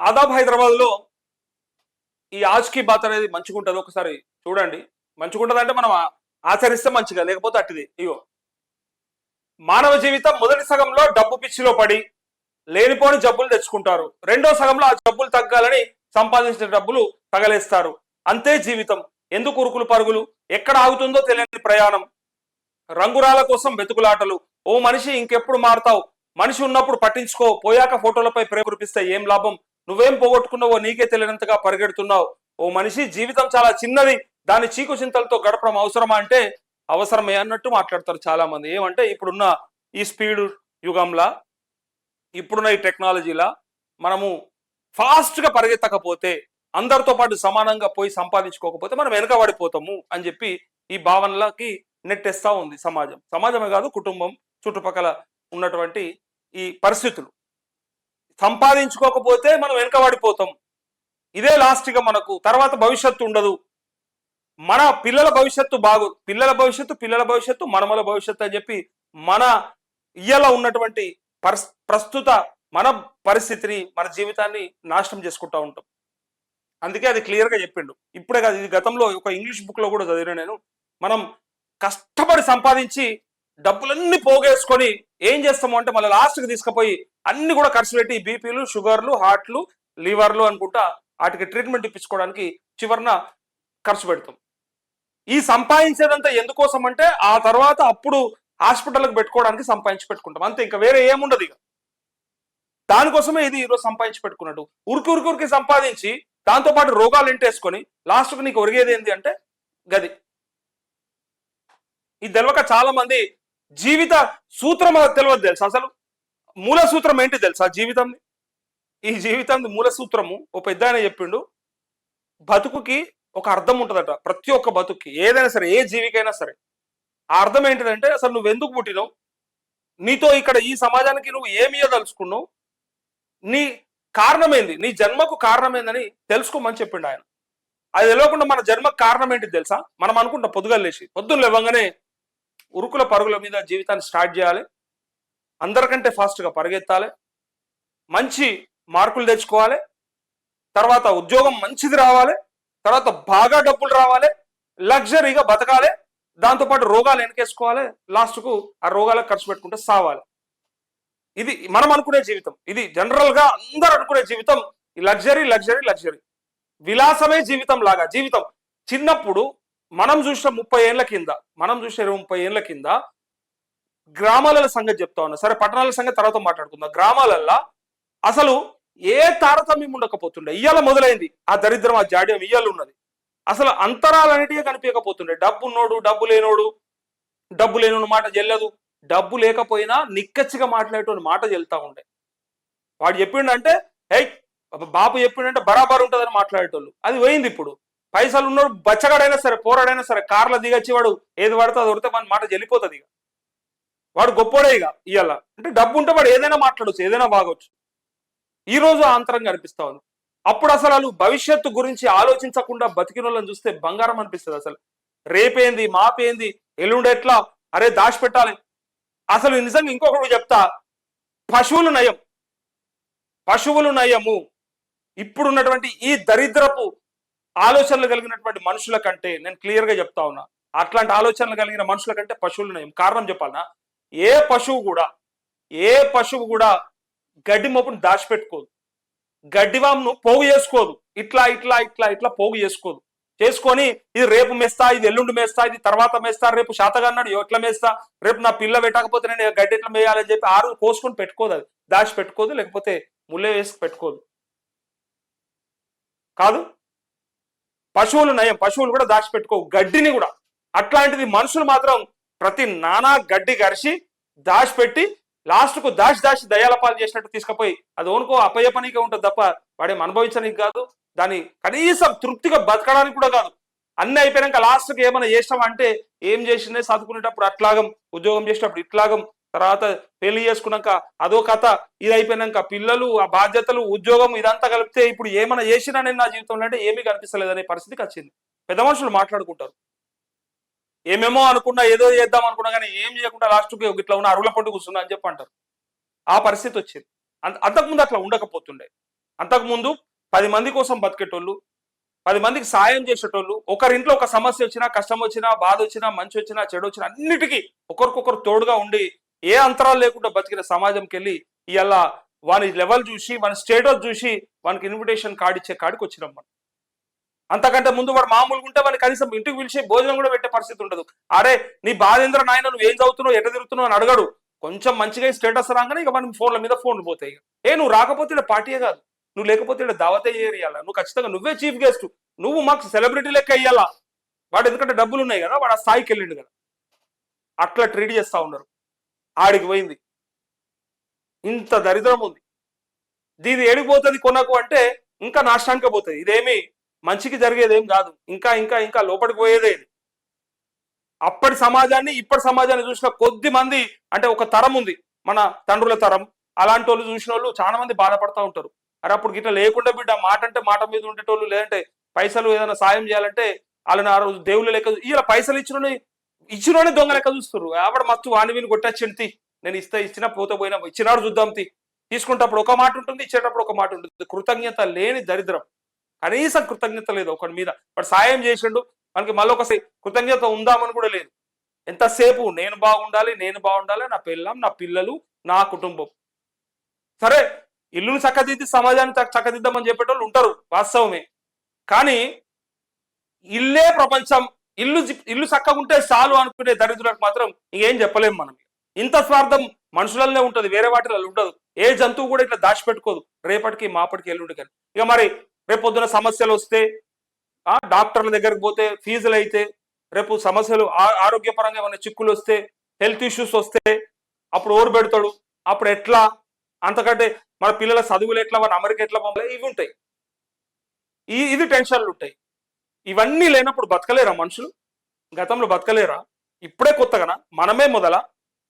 ఆదాబ్ హైదరాబాద్లో ఈ ఆజ్కి బాత్ అనేది మంచిగుంటది. ఒకసారి చూడండి. మంచిగుంటది అంటే మనం ఆచరిస్తే మంచిగా లేకపోతే అట్టిది. ఇగో. మానవ జీవితం మొదటి సగంలో డబ్బు పిచ్చిలో పడి లేనిపోని జబ్బులు తెచ్చుకుంటారు. రెండో సగంలో ఆ జబ్బులు తగ్గాలని సంపాదించిన డబ్బులు తగలేస్తారు. అంతే జీవితం. ఎందుకు ఉరుకులు పరుగులు? ఎక్కడ ఆగుతుందో తెలియని ప్రయాణం. రంగురాల కోసం వెతుకులాటలు ఓ మనిషి ఇంకెప్పుడు మారుతావు? మనిషి ఉన్నప్పుడు పట్టించుకో. పోయాక ఫోటోలపై ప్రేమ కురిపిస్తే ఏం లాభం? నువ్వేం పోగొట్టుకున్నావో నీకే తెలియనంతగా పరిగెడుతున్నావు. ఓ మనిషి జీవితం చాలా చిన్నది దాని చీకు చింతలతో గడపడం అవసరమా అంటే అవసరమే అన్నట్టు మాట్లాడతారు చాలా మంది ఏమంటే ఇప్పుడున్న ఈ స్పీడ్ యుగంలా ఇప్పుడున్న ఈ టెక్నాలజీలా మనము ఫాస్ట్గా పరిగెత్తకపోతే అందరితో పాటు సమానంగా పోయి సంపాదించుకోకపోతే మనం వెనకబడిపోతాము అని చెప్పి ఈ భావనలకి నెట్టేస్తా ఉంది సమాజం. సమాజమే కాదు కుటుంబం చుట్టుపక్కల ఉన్నటువంటి ఈ పరిస్థితులు. సంపాదించుకోకపోతే మనం వెనకబడిపోతాం. ఇదే లాస్ట్గా మనకు తర్వాత భవిష్యత్తు ఉండదు. మన పిల్లల భవిష్యత్తు బాగు పిల్లల భవిష్యత్తు పిల్లల భవిష్యత్తు మనమల భవిష్యత్తు అని చెప్పి మన ఇయ్యలో ఉన్నటువంటి పరిస్ ప్రస్తుత మన పరిస్థితిని మన జీవితాన్ని నాశనం చేసుకుంటా ఉంటాం. అందుకే అది క్లియర్గా చెప్పిండు. ఇప్పుడే కాదు ఇది గతంలో ఒక ఇంగ్లీష్ బుక్లో కూడా చదివిన నేను మనం కష్టపడి సంపాదించి డబ్బులన్నీ పోగేసుకొని ఏం చేస్తాము అంటే మళ్ళీ లాస్ట్కి తీసుకుపోయి అన్ని కూడా ఖర్చు పెట్టి బీపీలు షుగర్లు హార్ట్లు లివర్లు అనుకుంటా వాటికి ట్రీట్మెంట్ ఇప్పించుకోవడానికి చివరన ఖర్చు పెడతాం. ఈ సంపాదించేదంతా ఎందుకోసం అంటే ఆ తర్వాత అప్పుడు హాస్పిటల్కి పెట్టుకోవడానికి సంపాదించి పెట్టుకుంటాం. అంతే ఇంకా వేరే ఏముండదు ఇక. దానికోసమే ఇది ఈరోజు సంపాదించి పెట్టుకున్నాడు. ఉరికి ఉరికి ఉరికి సంపాదించి దాంతో పాటు రోగాలు ఎంటేసుకొని లాస్ట్కు నీకు ఒరిగేది ఏంటి అంటే గది. ఇది తెలియక చాలా మంది జీవిత సూత్రం అది తెలియదు తెలుసా? అసలు మూల సూత్రం ఏంటి తెలుసా జీవితం ఈ జీవితం మూల సూత్రము ఓ పెద్ద ఆయన చెప్పిండు బతుకుకి ఒక అర్థం ఉంటుందట. ప్రతి ఒక్క బతుక్కి ఏదైనా సరే ఏ జీవికైనా సరే ఆ అర్థం ఏంటిదంటే అసలు నువ్వు ఎందుకు పుట్టినావు? నీతో ఇక్కడ ఈ సమాజానికి నువ్వు ఏమి ఇవ్వదలుచుకున్నావు? నీ కారణమేంది? నీ జన్మకు కారణమేందని తెలుసుకోమని చెప్పిండు ఆయన. అది తెలియకుండా మన జన్మకు కారణం ఏంటి తెలుసా? మనం అనుకుంటాం పొద్దుగా లేచి పొద్దున్న లేవగానే ఉరుకుల పరుగుల మీద జీవితాన్ని స్టార్ట్ చేయాలి. అందరికంటే ఫాస్ట్గా పరిగెత్తాలి. మంచి మార్కులు తెచ్చుకోవాలి. తర్వాత ఉద్యోగం మంచిది రావాలి. తర్వాత బాగా డబ్బులు రావాలి. లగ్జరీగా బతకాలి. దాంతోపాటు రోగాలు వెనకేసుకోవాలి. లాస్ట్కు ఆ రోగాలకు ఖర్చు పెట్టుకుంటే సావాలి. ఇది మనం అనుకునే జీవితం. ఇది జనరల్గా అందరు అందరూ అనుకునే జీవితం. ఈ లగ్జరీ లగ్జరీ లగ్జరీ. విలాసమే జీవితం లాగా జీవితం. చిన్నప్పుడు మనం చూసిన ముప్పై ఏళ్ళ కింద మనం చూసిన ఇరవై ముప్పై ఏళ్ళ కింద గ్రామాల సంగతి చెప్తా ఉన్నా. సరే పట్టణాల సంగతి తర్వాత మాట్లాడుకుందాం. గ్రామాలల్లో అసలు ఏ తారతమ్యం ఉండకపోతుండే. ఇయ్యాల మొదలైంది. ఆ దరిద్రం ఆ జాడ్యం ఇయ్యాలు ఉన్నది. అసలు అంతరాలన్నిటికీ కనిపించకపోతుండే. డబ్బు ఉన్నోడు డబ్బు లేనోడు డబ్బు లేనోడు మాట చెల్లదు డబ్బు లేకపోయినా నిక్కచ్చిగా మాట్లాడేటువంటి మాట చెల్తా ఉండే. వాడు చెప్పిండంటే ఏయ్ బాబు చెప్పిండంటే బరాబర్ ఉంటుందని మాట్లాడేటోళ్ళు. అది పోయింది ఇప్పుడు. పైసలు ఉన్నాడు బచ్చగాడైనా సరే పోరాడైనా సరే కార్లో దిగచ్చి వాడు ఏది పడితే అది ఉడితే మన మాట చెల్లిపోతుంది ఇక. వాడు గొప్పోడే ఇక ఇవాళ అంటే డబ్బు ఉంటే వాడు ఏదైనా మాట్లాడవచ్చు ఏదైనా బాగొచ్చు. ఈ రోజు ఆంతరం అంతరం కనిపిస్తా ఉంది. అప్పుడు అసలు వాళ్ళు భవిష్యత్తు గురించి ఆలోచించకుండా బతికిన వాళ్ళని చూస్తే బంగారం అనిపిస్తుంది అసలు. రేపేంది మాపేంది ఎల్లుండి ఎట్లా అరే దాచిపెట్టాలి అసలు నిజంగా ఇంకొకటి చెప్తా పశువులు నయం. పశువులు నయము. ఇప్పుడున్నటువంటి ఈ దరిద్రపు ఆలోచనలు కలిగినటువంటి మనుషుల కంటే నేను క్లియర్గా చెప్తా ఉన్నా. అట్లాంటి ఆలోచనలు కలిగిన మనుషుల కంటే పశువులు నయం కారణం చెప్పాలనా? ఏ పశువు కూడా ఏ పశువు కూడా గడ్డి మోపును దాచిపెట్టుకోదు. గడ్డివామును పోగు చేసుకోదు. ఇట్లా ఇట్లా ఇట్లా ఇట్లా పోగు చేసుకోదు. చేసుకొని ఇది రేపు మేస్తా ఇది ఎల్లుండి మేస్తా ఇది తర్వాత మేస్తా రేపు శాతగా అన్నాడు ఎట్లా మేస్తా రేపు నా పిల్ల పెట్టకపోతే నేను గడ్డి ఎట్లా మేయాలని చెప్పి ఆరు కోసుకొని పెట్టుకోదు అది. దాచి పెట్టుకోదు లేకపోతే ముళ్ళే వేసి పెట్టుకోదు. కాదు? పశువులు నయం పశువులు కూడా దాచిపెట్టుకో గడ్డిని కూడా. అట్లాంటిది మనుషులు మాత్రం ప్రతి నానా గడ్డి గరిచి దాచిపెట్టి లాస్ట్కు దాచి దాచి దయాలపాలు చేసినట్టు తీసుకుపోయి అది ఓనుకో అపయ పనిగా ఉంటుంది తప్ప వాడేం అనుభవించడానికి కాదు. దాని కనీసం తృప్తిగా బతకడానికి కూడా కాదు. అన్ని అయిపోయాక లాస్ట్కి ఏమైనా చేసినాం అంటే ఏం చేసిందే చదువుకునేటప్పుడు అట్లాగం ఉద్యోగం చేసేటప్పుడు ఇట్లాగం తర్వాత పెళ్ళి చేసుకున్నాక అదో కథ ఇది అయిపోయినాక పిల్లలు ఆ బాధ్యతలు ఉద్యోగం ఇదంతా కలిపితే ఇప్పుడు ఏమైనా చేసినా నేను నా జీవితంలో అంటే ఏమీ కనిపిస్తలేదనే పరిస్థితికి వచ్చింది. పెద్ద మనుషులు మాట్లాడుకుంటారు. ఏమేమో అనుకున్నా ఏదో చేద్దాం అనుకున్నా కానీ ఏం చేయకుండా లాస్ట్కి ఇట్లా ఉన్న అరుగుల పండు కూర్చున్నా అని చెప్పి అంటారు. ఆ పరిస్థితి వచ్చింది. అంత అంతకుముందు అట్లా ఉండకపోతుండే. అంతకుముందు పది మంది కోసం బతికేటోళ్ళు పది మందికి సాయం చేసేటోళ్ళు ఒకరింట్లో ఒక సమస్య వచ్చినా కష్టం వచ్చినా బాధ వచ్చినా మంచి వచ్చినా చెడు వచ్చినా అన్నిటికీ ఒకరికొకరు తోడుగా ఉండి ఏ అంతరాలు లేకుండా బతికిన సమాజంకి వెళ్ళి ఇలా వాని లెవెల్ చూసి మన స్టేటస్ చూసి వానికి ఇన్విటేషన్ కార్డు ఇచ్చే కాడికి వచ్చినాం మనం. అంతకంటే ముందు వాడు మామూలుగా ఉంటే వాడిని కనీసం ఇంటికి పిలిచి భోజనం కూడా పెట్టే పరిస్థితి ఉండదు. అరే నీ బాధేంద్ర నాయన నువ్వు ఏం చదువుతున్నావు ఎట్ట తిరుగుతున్నావు అని అడగడు. కొంచెం మంచిగా స్టేటస్ రాగానే ఇక మనం ఫోన్ల మీద ఫోన్లు పోతాయి ఏ నువ్వు రాకపోతే పార్టీయే కాదు. నువ్వు లేకపోతే దావతే ఏరియాలా నువ్వు ఖచ్చితంగా నువ్వే చీఫ్ గెస్ట్. నువ్వు మాకు సెలబ్రిటీ లెక్క అయ్యాలా వాడు ఎందుకంటే డబ్బులు ఉన్నాయి కదా వాడు ఆ స్థాయికి వెళ్ళిండు కదా. అట్లా ట్రీట్ చేస్తా ఉన్నారు. ఆడికి పోయింది. ఇంత దరిద్రం ఉంది. దీని ఏడిపోతుంది కొనకు అంటే ఇంకా నాశనానికి పోతుంది. ఇదేమి మంచికి జరిగేదేం కాదు. ఇంకా ఇంకా ఇంకా లోపలికి పోయేదే ఇది. అప్పటి సమాజాన్ని ఇప్పటి సమాజాన్ని చూసిన కొద్ది మంది అంటే ఒక తరం ఉంది. మన తండ్రుల తరం. అలాంటి వాళ్ళు చూసిన వాళ్ళు చాలా మంది బాధపడతా ఉంటారు. అరే అప్పుడు గిట్ల లేకుండా బిడ్డ మాట అంటే మాట మీద ఉండేటోళ్ళు లేదంటే పైసలు ఏదైనా సాయం చేయాలంటే వాళ్ళని ఆ రోజు దేవుళ్ళు లేక ఇలా పైసలు ఇచ్చిన ఇచ్చినోనే దొంగ లెక్క చూస్తారు ఆవిడ మస్తు వాణి విని కొట్టచ్చింది. నేను ఇస్తే ఇచ్చినా పోతే పోయినా ఇచ్చినాడు చూద్దాం తి. తీసుకుంటప్పుడు ఒక మాట ఉంటుంది ఇచ్చేటప్పుడు ఒక మాట ఉంటుంది. కృతజ్ఞత లేని దరిద్రం. కనీసం కృతజ్ఞత లేదు ఒకటి మీద. వాడు సాయం చేసిండు మనకి మళ్ళీ ఒకసారి కృతజ్ఞత ఉందామని కూడా లేదు. ఎంతసేపు నేను బాగుండాలి నేను బాగుండాలి నా పిల్లం నా పిల్లలు నా కుటుంబం. సరే ఇల్లును చక్కదిద్ది సమాజాన్ని చక్కదిద్దామని చెప్పేటోళ్ళు ఉంటారు వాస్తవమే. కానీ ఇల్లే ప్రపంచం ఇల్లు ఇల్లు చక్కగా ఉంటే చాలు అనుకునే దరిద్రులకు మాత్రం ఇంకేం చెప్పలేము మనం. ఇంత స్వార్థం మనుషులలోనే ఉంటుంది వేరే వాటిలో ఉండదు. ఏ జంతువు కూడా ఇట్లా దాచిపెట్టుకోదు. రేపటికి మాపటికి ఎల్లుండి కానీ. ఇక మరి రేపు సమస్యలు వస్తే ఆ డాక్టర్ల దగ్గరికి పోతే ఫీజులు అయితే రేపు సమస్యలు ఆ- ఆరోగ్యపరంగా ఏమైనా చిక్కులు వస్తే హెల్త్ ఇష్యూస్ వస్తే అప్పుడు ఓరు పెడతాడు? అప్పుడు ఎట్లా? అంతకంటే మన పిల్లల చదువులు ఎట్లా? మన అమెరికా ఎట్లా? పంపలే ఇవి ఉంటాయి. ఈ ఇది టెన్షన్లు ఉంటాయి. ఇవన్నీ లేనప్పుడు బతకలేరా మనుషులు? గతంలో బతకలేరా? ఇప్పుడే కొత్తగానా? మనమే మొదల?